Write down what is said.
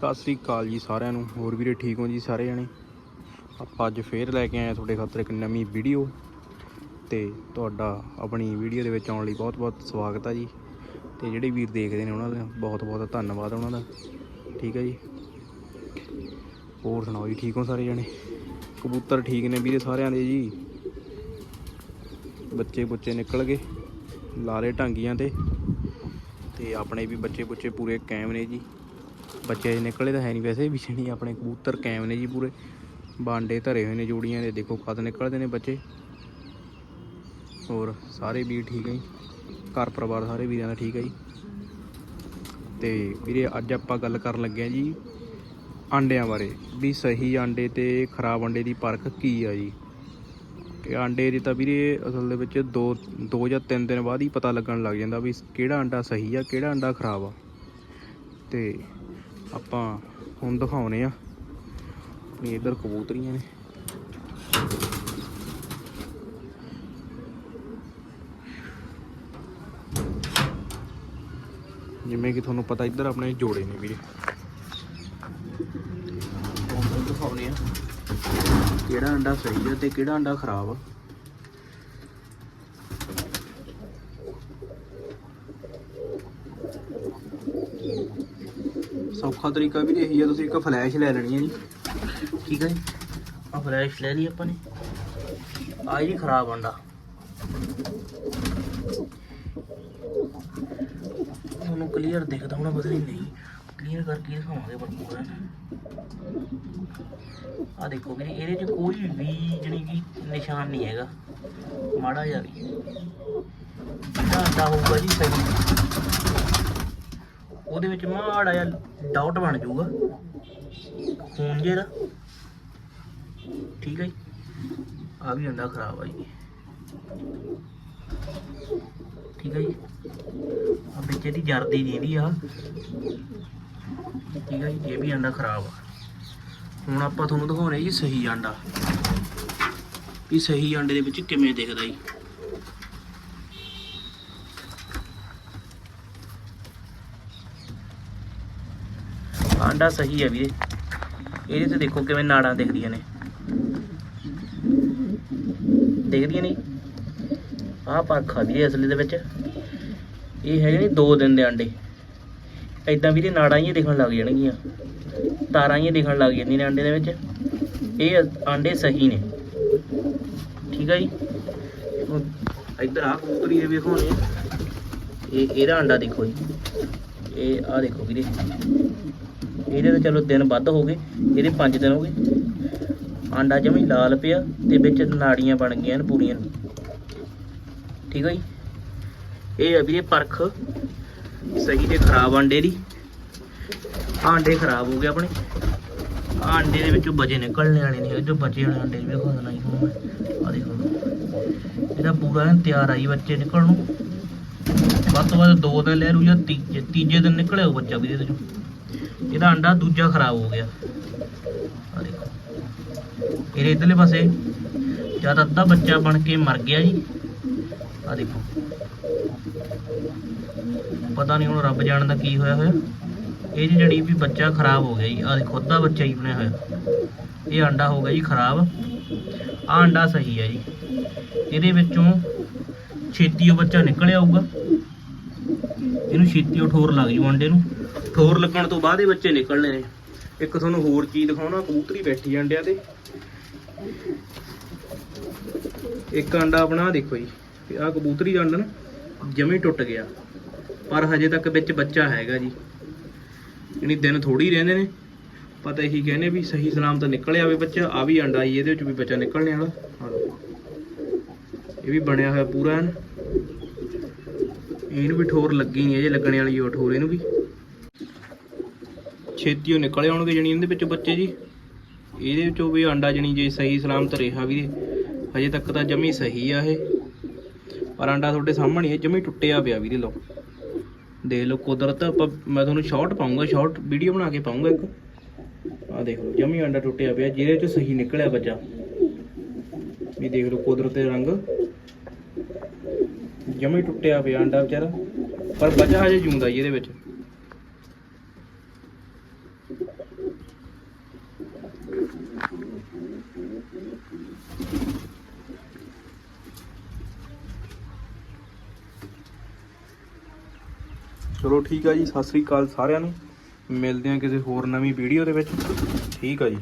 ਸਤਿ ਸ੍ਰੀ ਅਕਾਲ ਜੀ ਸਾਰਿਆਂ ਨੂੰ। ਹੋਰ ਵੀਰੇ ਠੀਕ ਹੋ ਜੀ ਸਾਰੇ ਜਣੇ? ਆਪਾਂ ਅੱਜ ਫੇਰ ਲੈ ਕੇ ਆਏ ਆ ਤੁਹਾਡੇ ਖਾਤਰ ਇੱਕ ਨਵੀਂ ਵੀਡੀਓ ਤੇ ਤੁਹਾਡਾ ਆਪਣੀ ਵੀਡੀਓ ਦੇ ਵਿੱਚ ਆਉਣ ਲਈ ਬਹੁਤ-ਬਹੁਤ ਸਵਾਗਤ ਆ ਜੀ। ਤੇ ਜਿਹੜੇ ਵੀਰ ਦੇਖਦੇ ਨੇ ਉਹਨਾਂ ਦਾ ਬਹੁਤ-ਬਹੁਤ ਧੰਨਵਾਦ ਉਹਨਾਂ ਦਾ। ਠੀਕ ਹੈ ਜੀ? ਹੋਰ ਸੁਣਾਓ ਜੀ, ਠੀਕ ਹੋ ਸਾਰੇ ਜਣੇ? ਕਬੂਤਰ ਠੀਕ ਨੇ ਵੀਰੇ ਸਾਰਿਆਂ ਦੇ ਜੀ। ਬੱਚੇ ਬੁੱਚੇ ਨਿਕਲ ਗਏ, ਲਾਰੇ ਢਾਂਗੀਆਂ ਤੇ। ਤੇ ਆਪਣੇ ਵੀ ਬੱਚੇ ਬੁੱਚੇ ਪੂਰੇ ਕਾਇਮ ਨੇ ਜੀ। ਬੱਚੇ ਨਿਕਲੇ ਤਾਂ ਹੈ ਨਹੀਂ ਵੈਸੇ ਵੀ, ਜਣੀ ਆਪਣੇ ਕਬੂਤਰ ਕੈਮ ਨੇ ਜੀ ਪੂਰੇ। ਬਾਂਡੇ ਧਰੇ ਹੋਏ ਨੇ ਜੋੜੀਆਂ ਦੇ, ਦੇਖੋ ਖਤ ਨਿਕਲਦੇ ਨੇ ਬੱਚੇ। ਹੋਰ ਸਾਰੇ ਵੀਰ ਠੀਕ ਹੈ ਜੀ। ਘਰ ਪਰਿਵਾਰ ਸਾਰੇ ਵੀਰਾਂ ਦਾ ਠੀਕ ਹੈ ਜੀ। ਤੇ ਵੀਰੇ ਅੱਜ ਆਪਾਂ ਗੱਲ ਕਰਨ ਲੱਗੇ ਆ ਜੀ ਆਂਡਿਆਂ ਬਾਰੇ, ਵੀ ਸਹੀ ਆਂਡੇ ਤੇ ਖਰਾਬ ਆਂਡੇ ਦੀ ਪਰਖ ਕੀ ਆ ਜੀ। ਕਿ ਆਂਡੇ ਦੀ ਤਾਂ ਵੀਰੇ ਅਸਲ ਦੇ ਵਿੱਚ 2 2 ਜਾਂ 3 ਦਿਨ ਬਾਅਦ ਹੀ ਪਤਾ ਲੱਗਣ ਲੱਗ ਜਾਂਦਾ ਵੀ ਕਿਹੜਾ ਆਂਡਾ ਸਹੀ ਆ, ਕਿਹੜਾ ਆਂਡਾ ਖਰਾਬ ਆ। ਤੇ ਆਪਾਂ ਹੁਣ ਦਿਖਾਉਨੇ ਆ। ਆਪਣੀ ਇਧਰ ਕਬੂਤਰੀਆਂ ਨੇ। ਜਿਵੇਂ ਕਿ ਤੁਹਾਨੂੰ ਪਤਾ ਇੱਧਰ ਆਪਣੇ ਜੋੜੇ ਨੇ ਵੀਰੇ। ਹੁਣ ਦਿਖਾਉਨੇ ਆ ਕਿਹੜਾ ਅੰਡਾ ਸਹੀ ਆ ਤੇ ਕਿਹੜਾ ਅੰਡਾ ਖਰਾਬ ਆ। ਸੌਖਾ ਤਰੀਕਾ ਵੀ ਇਹੀ ਆ, ਤੁਸੀਂ ਇੱਕ ਫਲੈਸ਼ ਲੈ ਲੈਣੀ ਹੈ ਜੀ। ਠੀਕ ਹੈ ਜੀ? ਆ ਫਲੈਸ਼ ਲੈ ਲਈ ਆਪਾਂ ਨੇ। ਆ ਜੀ ਖਰਾਬ ਅੰਡਾ। ਤੁਹਾਨੂੰ ਕਲੀਅਰ ਦਿਖਦਾ ਹੋਣਾ, ਪਤਾ ਨਹੀਂ ਨਹੀਂ। ਕਲੀਅਰ ਕਰਕੇ ਦਿਖਾਵਾਂਗੇ ਪਰ ਪੂਰਾ। ਆ ਦੇਖੋ ਵੀਰੇ, ਇਹਦੇ 'ਚ ਕੋਈ ਵੀ ਜਣੀ ਕਿ ਨਿਸ਼ਾਨ ਨਹੀਂ ਹੈਗਾ। ਮਾੜਾ ਜਿਹਾ ਵੀ। ਜਿਹੜਾ ਅੰਡਾ ਹੋਊਗਾ ਜੀ ਸਹੀ। ਉਹਦੇ ਵਿੱਚ ਮਾੜਾ ਜਿਹਾ ਡਾਊਟ ਬਣ ਜਾਊਗਾ। ਖੂਨ ਜੇ ਦਾ ਠੀਕ ਹੈ ਜੀ। ਆ ਵੀ ਅੰਡਾ ਖਰਾਬ ਆ ਜੀ। ਠੀਕ ਹੈ ਜੀ। ਆ ਵਿੱਚ ਇਹਦੀ ਜਰਦੀ ਜਿਹਦੀ ਆ। ਠੀਕ ਹੈ ਜੀ, ਇਹ ਵੀ ਅੰਡਾ ਖਰਾਬ ਆ। ਹੁਣ ਆਪਾਂ ਤੁਹਾਨੂੰ ਦਿਖਾਉਣੇ ਜੀ ਸਹੀ ਆਂਡਾ। ਵੀ ਸਹੀ ਆਂਡੇ ਦੇ ਵਿੱਚ ਕਿਵੇਂ ਦਿਖਦਾ ਜੀ। ਆਂਡਾ ਸਹੀ ਹੈ ਵੀਰੇ। ਇਹਦੇ ਤੇ ਦੇਖੋ ਕਿਵੇਂ ਨਾੜਾਂ ਦਿਖਦੀਆਂ ਨੇ। ਦਿਖਦੀਆਂ ਨਹੀਂ। ਆਹ ਪਰਖਾ ਵੀਰੇ ਅਸਲੀ ਦੇ ਵਿੱਚ। ਇਹ ਹੈਗੇ ਨੇ 2 ਦਿਨ ਦੇ ਆਂਡੇ। ਐਦਾਂ ਵੀਰੇ ਨਾੜਾਂ ਹੀ ਦਿਖਣ ਲੱਗ ਜਾਣਗੀਆਂ। ਤਾਰਾਂ ਹੀ ਦਿਖਣ ਲੱਗ ਜਾਂਦੀਆਂ ਨੇ ਆਂਡੇ ਦੇ ਵਿੱਚ। ਇਹ ਆਂਡੇ ਸਹੀ ਨੇ। ਠੀਕ ਹੈ ਜੀ। ਇੱਧਰ ਆ ਕਬੂਤਰੀ ਦੇ ਵੇਖੋ ਨੇ ਇਹ ਇਹਦਾ ਆਂਡਾ ਦੇਖੋ ਜੀ। ਇਹ ਆ ਦੇਖੋ ਵੀਰੇ। ਇਹਦੇ ਤਾਂ ਚਲੋ ਦਿਨ ਵੱਧ ਹੋ ਗਏ, ਇਹਦੇ 5 ਦਿਨ ਹੋ ਗਏ। ਆਂਡਾ ਜਮੀ ਲਾਲ ਪਿਆ ਤੇ ਵਿੱਚ ਨਾੜੀਆਂ ਬਣ ਗਈਆਂ ਨੇ ਪੂਰੀਆਂ ਠੀਕ ਹੈ ਜੀ? ਇਹ ਆ ਵੀਰੇ ਪਰਖ। ਸਹੀ ਤੇ ਖਰਾਬ ਆਂਡੇ ਦੀ। ਆਂਡੇ ਖਰਾਬ ਹੋ ਗਏ ਆਪਣੇ। ਆਂਡੇ ਦੇ ਵਿੱਚੋਂ ਬਚੇ ਨਿਕਲਣੇ ਵਾਲੇ ਨੇ ਜੋ ਬਚੇ ਵਾਲੇ ਆਂਡੇ ਵੀ ਖਾ ਦੇਣਾ ਹੀ ਆ ਦੇਖੋ। ਇਹਦਾ ਪੂਰਾ ਐਨ ਤਿਆਰ ਆਈ ਬੱਚੇ ਨਿਕਲਣ ਨੂੰ। ਵੱਧ ਤੋਂ ਵੱਧ ਦੋ ਦਿਨ ਲੈ ਰੂ ਜਾਂ ਤੀਜੇ ਤੀਜੇ ਦਿਨ ਨਿਕਲਿਆ ਉਹ ਬੱਚਾ ਵੀ ਇਹਦੇ ਚੋਂ ਇਹਦਾ ਅੰਡਾ ਦੂਜਾ ਖਰਾਬ ਹੋ ਗਿਆ। ਆ ਦੇਖੋ। ਇਹਦੇ ਇਧਰਲੇ ਪਾਸੇ ਜਦ ਅੱਧਾ ਬੱਚਾ ਬਣ ਕੇ ਮਰ ਗਿਆ ਜੀ ਆ ਦੇਖੋ। ਪਤਾ ਨਹੀਂ ਹੁਣ ਰੱਬ ਜਾਣਦਾ ਕੀ ਹੋਇਆ ਹੋਇਆ। ਇਹ ਜਿਹੜੀ ਵੀ ਬੱਚਾ ਖਰਾਬ ਹੋ ਗਿਆ ਜੀ ਆ ਦੇਖੋ, ਅੱਧਾ ਬੱਚਾ ਹੀ ਬਣਿਆ ਹੋਇਆ। ਇਹ ਅੰਡਾ ਹੋ ਗਿਆ ਜੀ ਖਰਾਬ। ਆ ਅੰਡਾ ਸਹੀ ਹੈ ਜੀ। ਇਹਦੇ ਵਿੱਚੋਂ ਛੇਤੀ ਉਹ ਬੱਚਾ ਨਿਕਲ ਆਊਗਾ। ਇਹਨੂੰ ਛੇਤੀ ਉਹ ਠੋਰ ਲੱਗ ਜੂ ਅੰਡੇ ਨੂੰ। ਠੋਰ ਲੱਗਣ ਤੋਂ ਬਾਅਦ ਇਹ ਬੱਚੇ ਨਿਕਲਣੇ ਨੇ। ਇੱਕ ਤੁਹਾਨੂੰ ਹੋਰ ਚੀਜ਼ ਦਿਖਾਉਣਾ, ਕਬੂਤਰੀ ਬੈਠੀ ਆ ਅੰਡਿਆਂ ਤੇ। ਇੱਕ ਅੰਡਾ ਆਪਣਾ ਦੇਖੋ ਜੀ ਆਹ ਕਬੂਤਰੀ ਦਾ ਅੰਡਾ ਨਾ ਜਮੇ ਟੁੱਟ ਗਿਆ। ਪਰ ਹਜੇ ਤੱਕ ਵਿੱਚ ਬੱਚਾ ਹੈਗਾ ਜੀ। ਯਾਨੀ ਦਿਨ ਥੋੜੀ ਰਹਿੰਦੇ ਨੇ। ਪਤਾ ਇਹੀ ਕਹਿੰਦੇ ਵੀ ਸਹੀ ਸਲਾਮ ਤਾਂ ਨਿਕਲਿਆ ਵੀ ਬੱਚਾ। ਆ ਵੀ ਅੰਡਾ ਹੀ ਇਹਦੇ ਵਿੱਚ ਵੀ ਬੱਚਾ ਨਿਕਲਣੇ ਵਾਲਾ। ਇਹ ਵੀ ਬਣਿਆ ਹੋਇਆ ਪੂਰਾ ਐਨ। ਇਹਨੂੰ ਵੀ ਠੋਰ ਲੱਗੀ ਨਹੀਂ ਅਜੇ ਲੱਗਣੇ ਵਾਲੀ ਉਹ ਠੋਰ ਇਹਨੂੰ ਵੀ। ਛੇਤੀ ਉਹ ਨਿਕਲ ਆਉਣਗੇ ਜਣੀ ਇਹਦੇ ਵਿੱਚੋਂ ਬੱਚੇ ਜੀ। ਇਹਦੇ ਵਿੱਚੋਂ ਵੀ ਅੰਡਾ ਜਣੀ ਜੇ ਸਹੀ ਸਲਾਮਤ ਰਿਹਾ ਵੀਰੇ। ਹਜੇ ਤੱਕ ਤਾਂ ਜਮੀ ਸਹੀ ਆ ਇਹ। ਪਰ ਅੰਡਾ ਤੁਹਾਡੇ ਸਾਹਮਣੇ ਹੈ ਜਮੀ ਟੁੱਟਿਆ ਪਿਆ ਵੀਰੇ ਲੋ ਦੇਖ ਲਓ ਕੁਦਰਤ, ਆਪਾਂ ਮੈਂ ਤੁਹਾਨੂੰ ਸ਼ਾਰਟ ਪਾਉਂਗਾ ਸ਼ਾਰਟ ਵੀਡੀਓ ਬਣਾ ਕੇ ਪਾਉਂਗਾ ਇੱਕ। ਆ ਦੇਖ ਲਓ, ਜਮੀ ਆਂਡਾ ਟੁੱਟਿਆ ਪਿਆ, ਜਿਹਦੇ ਚ ਸਹੀ ਨਿਕਲਿਆ ਬੱਚਾ। ਵੀ ਦੇਖ ਲਓ ਕੁਦਰਤ ਦੇ ਰੰਗ। ਜਮੀ ਟੁੱਟਿਆ ਪਿਆ ਆਂਡਾ ਵਿਚਾਰਾ। ਪਰ ਬੱਚਾ ਹਜੇ ਜੂੰਦਾ ਜੀ ਇਹਦੇ ਵਿੱਚ। ਚਲੋ ਠੀਕ ਆ ਜੀ, ਸਤਿ ਸ੍ਰੀ ਅਕਾਲ ਸਾਰਿਆਂ ਨੂੰ। ਮਿਲਦੇ ਆ ਕਿਸੇ ਹੋਰ ਨਵੀਂ ਵੀਡੀਓ ਦੇ ਵਿੱਚ। ਠੀਕ ਆ ਜੀ।